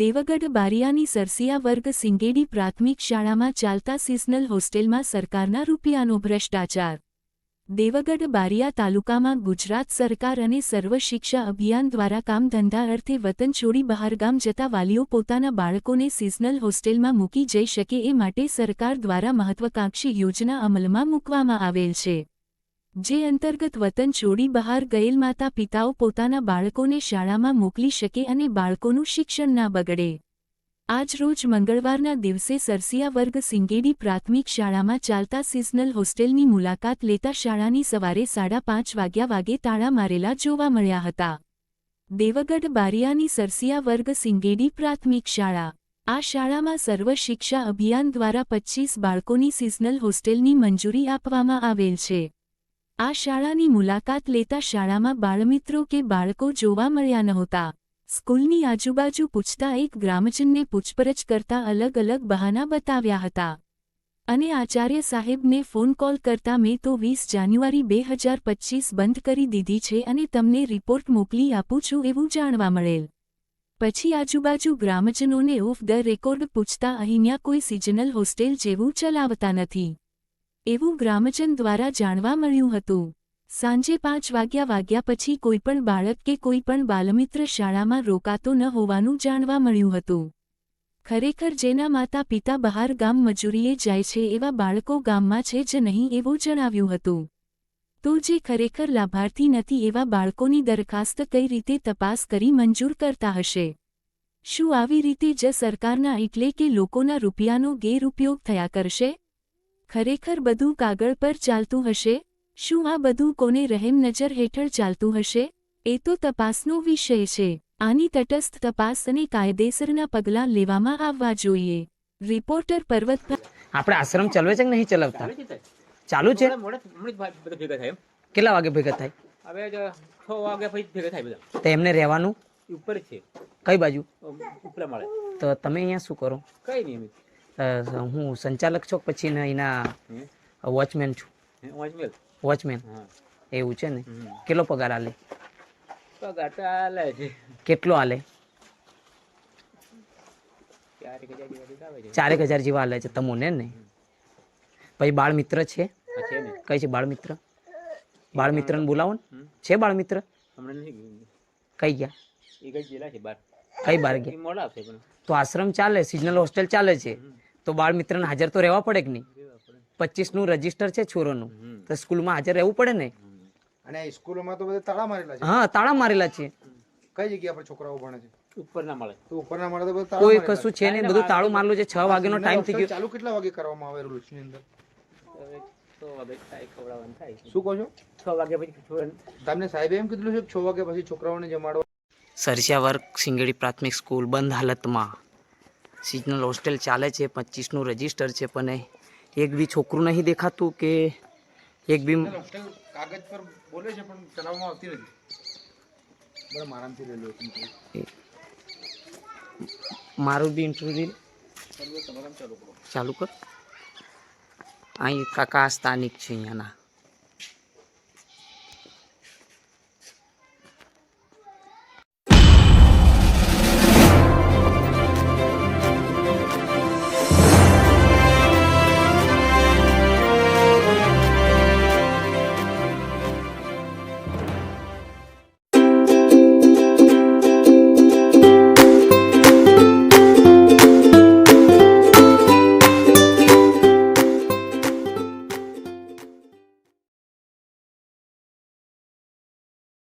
દેવગઢ બારિયાની સરસિયા વર્ગ સિંગેડી પ્રાથમિક શાળામાં ચાલતા સિઝનલ હોસ્ટેલમાં સરકારના રૂપિયાનો ભ્રષ્ટાચાર. દેવગઢ બારિયા તાલુકામાં ગુજરાત સરકાર અને સર્વ શિક્ષા અભિયાન દ્વારા કામ ધંધા અર્થે વતન છોડી બહારગામ જતા વાલીઓ પોતાના બાળકોને સિઝનલ હોસ્ટેલમાં મૂકી જઈ શકે એ માટે સરકાર દ્વારા મહત્વાકાંક્ષી યોજના અમલમાં મૂકવામાં આવેલ છે. જે અંતર્ગત વતન છોડી બહાર ગયેલ માતા પિતાઓ પોતાના બાળકોને શાળામાં મોકલી શકે અને બાળકોનું શિક્ષણ ના બગડે. આજરોજ મંગળવારના દિવસે સરસિયા વર્ગ સિંગેડી પ્રાથમિક શાળામાં ચાલતા સિઝનલ હોસ્ટેલની મુલાકાત લેતા શાળાની સવારે સાડા પાંચ વાગ્યા વાગે તાળા મારેલા જોવા મળ્યા હતા. દેવગઢ બારિયાની સરસિયા વર્ગ સિંગેડી પ્રાથમિક શાળા. આ શાળામાં સર્વ શિક્ષા અભિયાન દ્વારા પચ્ચીસ બાળકોની સિઝનલ હોસ્ટેલની મંજૂરી આપવામાં આવેલ છે. આ શાળાની મુલાકાત લેતા શાળામાં બાળમિત્રો કે બાળકો જોવા મળ્યા નહોતા. સ્કૂલની આજુબાજુ પૂછતા એક ગ્રામજનને પૂછપરછ કરતા અલગ અલગ બહાના બતાવ્યા હતા. અને આચાર્ય સાહેબને ફોન કોલ કરતા મેં તો વીસ જાન્યુઆરી બે હજાર પચ્ચીસ બંધ કરી દીધી છે અને તમને રિપોર્ટ મોકલી આપું છું એવું જાણવા મળેલ. પછી આજુબાજુ ગ્રામજનોને ઓફ ધ રેકોર્ડ પૂછતા અહીંયા કોઈ સિઝનલ હોસ્ટેલ જેવું ચલાવતા નથી. એવું ગ્રામજન દ્વારા જાણવા મળ્યું હતું. સાંજે પાંચ વાગ્યા વાગ્યા પછી કોઈપણ બાળક કે કોઈપણ બાલમિત્ર શાળામાં રોકાતો ન હોવાનું જાણવા મળ્યું હતું. ખરેખર જેના માતા પિતા બહાર ગામ મજૂરીએ જાય છે એવા બાળકો ગામમાં છે જ નહીં એવું જણાવ્યું હતું. તો જે ખરેખર લાભાર્થી નથી એવા બાળકોની દરખાસ્ત કઈ રીતે તપાસ કરી મંજૂર કરતા હશે? શું આવી રીતે જ સરકારના એટલે કે લોકોના રૂપિયાનો ગેરઉપયોગ થયા કરશે? ખરેખર બધું કાગળ પર ચાલતું હશે? શું આ બધું કોને રહેમ નજર હેઠળ ચાલતું હશે? એ તો તપાસનો વિષય છે. આની તટસ્થ તપાસ અને કાયદેસરના પગલાં લેવામાં આવવા જોઈએ. રિપોર્ટર પર્વત આપણે આશ્રમ ચલાવે છે કે નહીં ચલાવતા? ચાલુ છે? કેટલા વાગે ભેગા થાય? હવે છ વાગે પછી ભેગા થાય બધા. તો એમને રહેવાનું? ઉપર છે. કઈ બાજુ? ઉપલા માળે. તો તમે અહીંયા શું કરો? કઈ નહીં હું સંચાલક છો પછી એના વોચમેન છું. વોચમેન? એવું છે ને? કેટલો પગાર આલે? પગાર તો આલે છે. કેટલો આલે? ચારેક હજાર જેવા આલે છે તમોને ને? પછી બાળ મિત્ર છે? કઈ છે બાળ મિત્ર બાળ મિત્રને બોલાવો ને. છે બાળ મિત્ર કઈ ગયા? એ કઈ ગયેલા છે બાર. કઈ બાર ગયા? મોડા આવશે પણ. તો આશ્રમ ચાલે સિઝનલ હોસ્ટેલ ચાલે છે. તો બાળ મિત્રને હાજર તો રહેવા પડે કે નહીં? પચીસનું રજિસ્ટર છે છોરોનું. તો સ્કૂલમાં હાજર રહેવું પડે ને? અને સ્કૂલોમાં તો બધા તાળા મારેલા છે. હા તાળા મારેલા છે. કઈ જગ્યા પર છોકરાઓ ભણે છે? ઉપર ના મળે. તો ઉપરના મળે તો બધા કોઈ કશું છે. નહીં બધું તાળું મારેલું છે. છ વાગ્યાનો ટાઈમ થઈ ગયો. ચાલુ કેટલા વાગે કરવામાં આવે રૂલ્સની અંદર? હવે થાય શું કહો છો? છ વાગ્યા પછી છોકરાને તમને સાહેબે એમ કીધું છે છ વાગ્યા પછી છોકરાઓને જમાડવા સરસિયા વર્ગ સિંગેડી પ્રાથમિક સ્કૂલ બંધ હાલતમાં. સિઝનલ હોસ્ટેલ ચાલે છે પચીસનું રજિસ્ટર છે પણ એક બી છોકરું નહીં દેખાતું કે એક બી કાગજ પર બોલે છે પણ ચલાવવામાં આવતી નથી. આરામથી મારું બી ઇન્ટરવ્યુ ચાલુ કર. અહીં કાકા સ્થાનિક છે અહીંયાના.